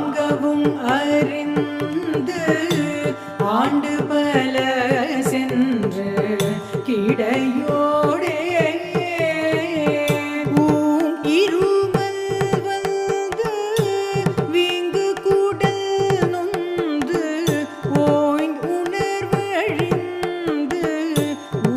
வாங்கவும் அறிந்து ஆண்டு பல சென்று கிடையோடே